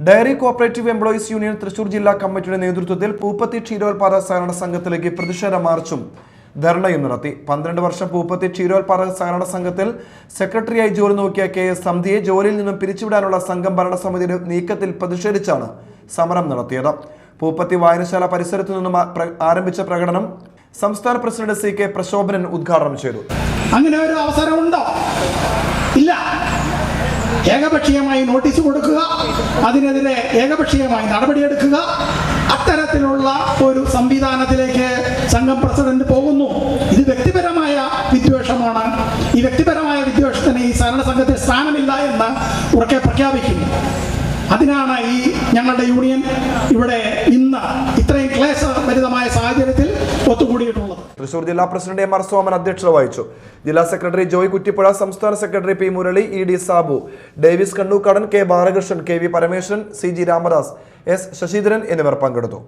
Dairy cooperative employees union Thrissur ജില്ലാ കമ്മിറ്റിയുടെ നേതൃത്വത്തിൽ പൂപ്പത്തി ക്ഷീരോത്പാദക സഹകരണ സംഘത്തിലേക്ക് പ്രതിഷേധ മാർച്ചും ധർണയും നടത്തി. പന്ത്രണ്ട് വർഷം പൂപ്പത്തി ക്ഷീരോത്പാദക സഹകരണ സംഘത്തിൽ സെക്രട്ടറിയായി ജോലി നോക്കിയ കെ എസ് സന്ധ്യയെ ജോലിയിൽ നിന്നും പിരിച്ചുവിടാനുള്ള സംഘം ഭരണസമിതിയുടെ നീക്കത്തിൽ പ്രതിഷേധിച്ചാണ് സമരം നടത്തിയത്. പൂപ്പത്തി വായനശാല പരിസരത്തു നിന്നും ആരംഭിച്ച പ്രകടനം സംസ്ഥാന പ്രസിഡന്റ് സി കെ പ്രശോഭനൻ ഉദ്ഘാടനം ചെയ്തു. അങ്ങനെ ഒരു അവസരമുണ്ടോ? ഇല്ല. ഏകപക്ഷീയമായി നോട്ടീസ് കൊടുക്കുക. അതിനെതിരെ ഏകപക്ഷീയമായി നടപടിയെടുക്കുക. അത്തരത്തിലുള്ള ഒരു സംവിധാനത്തിലേക്ക് സംഘം പ്രസിഡന്റ് പോകുന്നു. ഇത് വ്യക്തിപരമായ വിദ്വേഷമാണ്. ഈ വ്യക്തിപരമായ വിദ്വേഷത്തിന് ഈ സഹകരണ സംഘത്തിൽ സ്ഥാനമില്ല എന്ന് ഉറക്കെ പ്രഖ്യാപിക്കുന്നു. അതിനാണ് ഈ ഞങ്ങളുടെ യൂണിയൻ ഇവിടെ ഇന്ന് ഇത്രയും ക്ലേശഭരിതമായ സാഹചര്യത്തിൽ ഒത്തുകൂടിയിട്ടുള്ളത്. തൃശൂർ ജില്ലാ പ്രസിഡന്റ് എം ആർ സോമൻ അധ്യക്ഷത വഹിച്ചു. ജില്ലാ സെക്രട്ടറി ജോയ് കുറ്റിപ്പുഴ സംസ്ഥാന secretary P Murali E D Sabu Davis Kannookkadan K Balakrishnan K V Parameswaran C G Ramadas S Sasidharan എന്നിവർ പങ്കെടുത്തു.